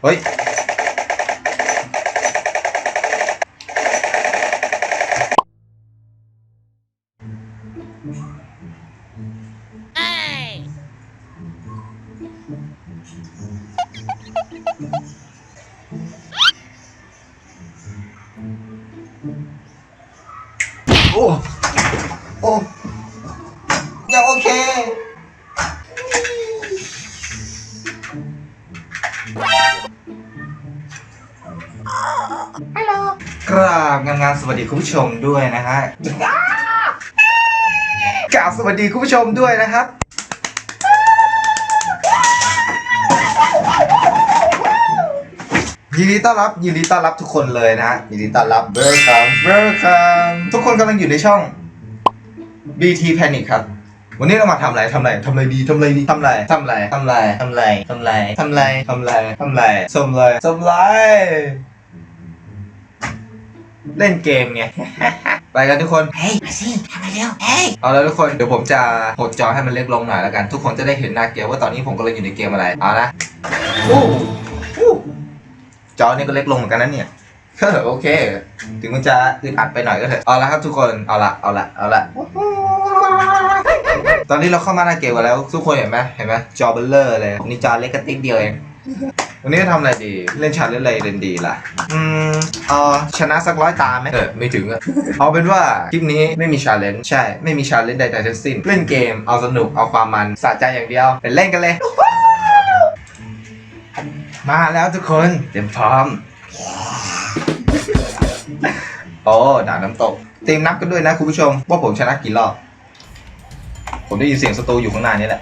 Hoy. Hey. Oh! ฮัลโหลกราบงานงานสวัสดีคุณผู้ชมด้วยนะฮะกราบสวัสดีคุณผู้ชมด้วยนะครับ ยินดีต้อนรับยินดีต้อนรับทุกคนเลยนะฮะยินดีต้อนรับ welcome welcome ทุกคนกำลังอยู่ในช่อง BT Panic ครับวันนี้เรามาทำอะไรทำอะไรทำอะไรดีทำอะไรดีทำอะไรทำอะไรทำอะไรทำอะไรทำอะไรทำอะไรทำอะไรทำอะไรทำอะไรทำอะไร เล่นเกมไง ไปกันทุกคน เฮ้ย มาสิทำมาเร็ว เฮ้ย เอาแล้วทุกคน เดี๋ยวผมจะหดจอให้มันเล็กลงหน่อยแล้วกัน ทุกคนจะได้เห็นหน้าเกมว่าตอนนี้ผมกำลังอยู่ในเกมอะไร เอานะอู้อู้จอนี่ก็เล็กลงเหมือนกันนะเนี่ยเฮ้อโอเค ถึงมันจะอึดอัดไปหน่อยก็เถอะ เอาละครับทุกคน เอาละ เอาละ เอาละตอนนี้เราเข้ามาหน้าเกมกันแล้ว ทุกคนเห็นไหมเห็นไหมจอเบลเลอร์เลยนี่จอเล็กกระติ๊กเดียวเอง วันนี้จะทำอะไรดี เล่นชาเลนจ์อะไรเล่นดีล่ะ อืมเออชนะสักร้อยตาไหมเออไม่ถึงอะเอาเป็นว่าคลิปนี้ไม่มีชาเลนจ์ใช่ ไม่มีชาเลนจ์ใดๆทั้งสิ้น เล่นเกม เอาสนุก เอาความมัน สะใจอย่างเดียวไปเล่นกันเลย มาแล้วทุกคนเตรียมพร้อม โอ้ด่านน้ำตกเตรียมนับกันด้วยนะคุณผู้ชม ว่าผมชนะกี่รอบ ผมได้ยินเสียงศัตรูอยู่ข้างหน้านี่แหละ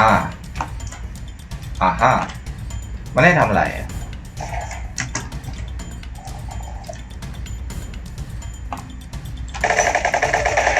อ่าอ่าฮะมันได้ทำอะไรอะ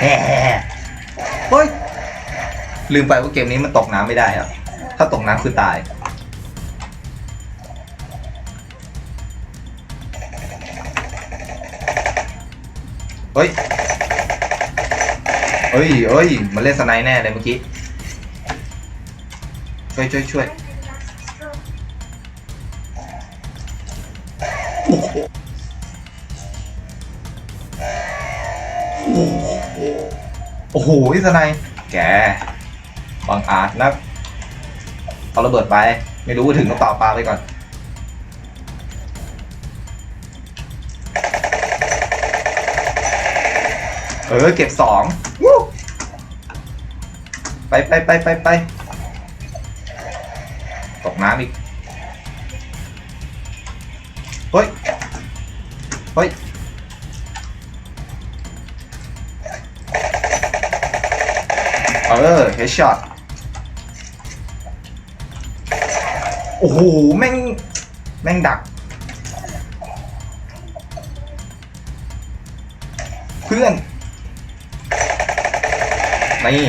แฮ่เฮ้ย ลืมไปว่าเกมนี้มันตกน้ำไม่ได้อะถ้าตกน้ำคือตาย เฮ้ย เฮ้ยเฮ้ย มันเล่นสไนแน่เลยเมื่อกี้ ช่วยช่วยช่วยโอ้โหโอ้โหที่สไนแกบังอาจนะเอาระเบิดไป ไม่รู้ถึงต้องต่อปลาไปก่อนเออเก็บสองไปไปไปไปไป ตกน้ำอีก เฮ้ย เฮ้ย เออเฮดช็อตโอ้โห แม่ง แม่งดัก เพื่อน นี่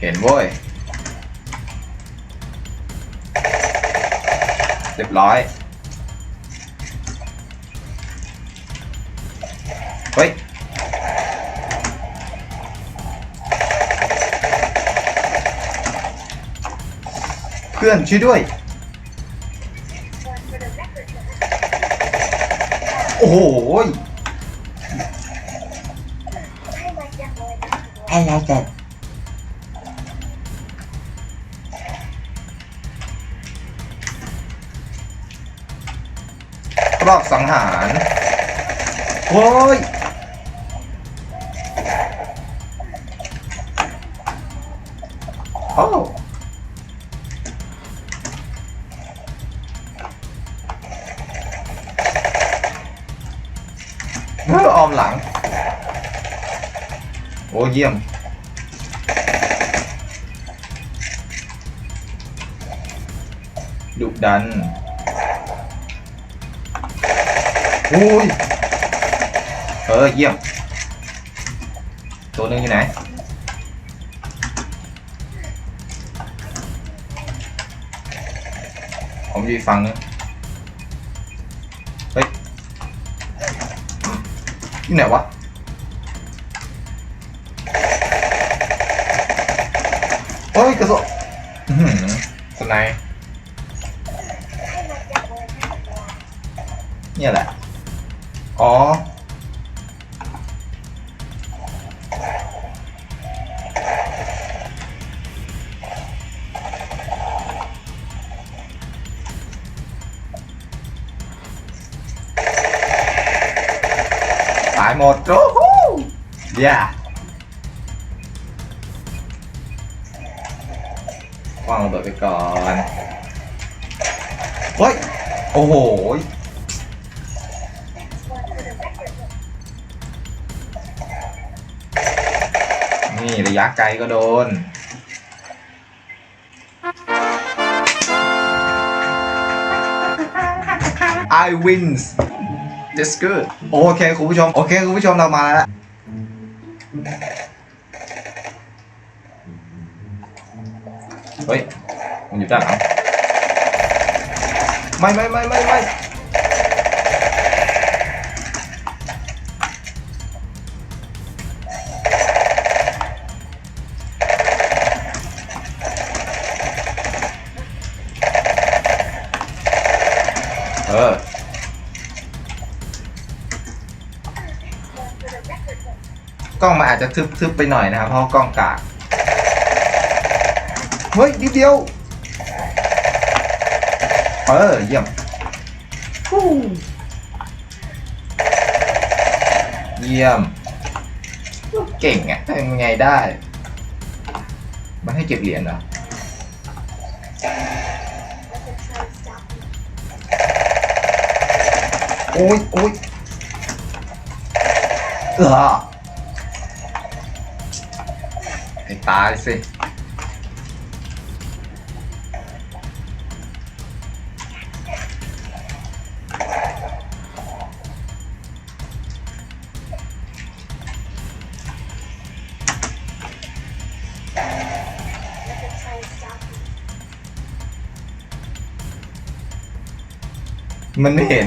เห็นเว้ย เรียบร้อย เฮ้ย เพื่อนช่วยด้วย โอ้โหอะไรกัน รอบสังหารโอ้ยโอ้เมื่อออมหลัง โอ้เยี่ยมดุดัน อุ้ยเออเยี่ยม ตัวนึงอยู่ไหน ผมยู่ฟังนึงเฮ้ยที่ไหนวะเฮ้ยกระสุนสไนเนี่ยแหละ อ๋อตายหมดโอ้โระเบิดไปก่อนเฮ้ยโอ้โหนี่ระยะไกลก็โดน I wins That's good โอเคคุณผู้ชม โอเคคุณผู้ชมเรามาแล้วเฮ้ย มันอยู่ด้านหลังไม่ไม่ไม่ไม่ไม่ จจะทึบๆไปหน่อยนะครับเพราะกล้องกากเฮ้ยนิดเดียวเออเยี่ยมเยี่ยม เก่งอะทำยังไงได้ มันให้เก็บเหรียญเหรอโอ้ยโอ้ยเออ ให้ตายสิ มันไม่เห็น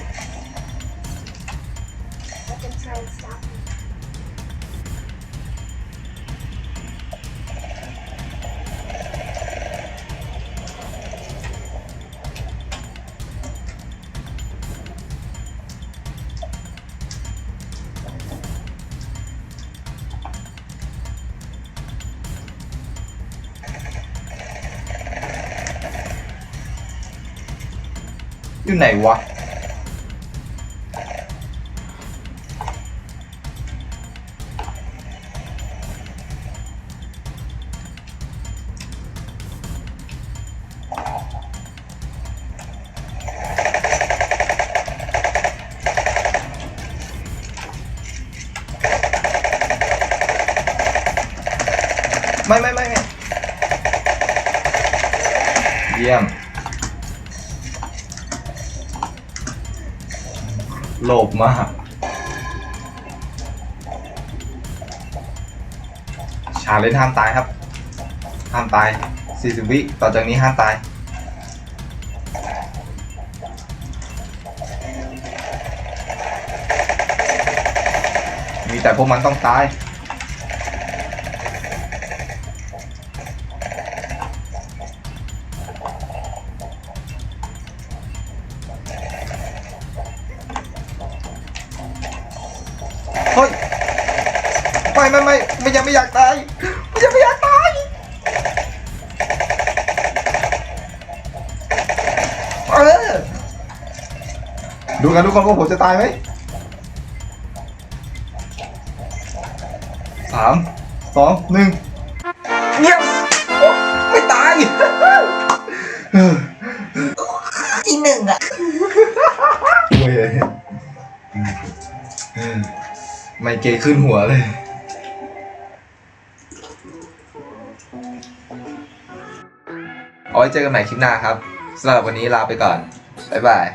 มจริงอย่าวู้ฮู้เออ โว้วอยู่ไหลภมาก ชาเลนจ์ห้ามตายครับ ห้ามตาย 40 วิ ต่อจากนี้ห้ามตายมีแต่พวกมันต้องตาย ไม่ไม่ไม่ไม่ยังไม่อยากตายไม่ยังไม่อยากตายเออดูกันทุกคนว่าผมจะตายไหมสามสองหนึ่งเงียบโอ๊ะไม่ตายที่หนึ่งอะเลยไมเกรนขึ้นหัวเลย เอาไว้เจอกันใหม่คลิปหน้าครับสำหรับวันนี้ลาไปก่อน บ๊ายบาย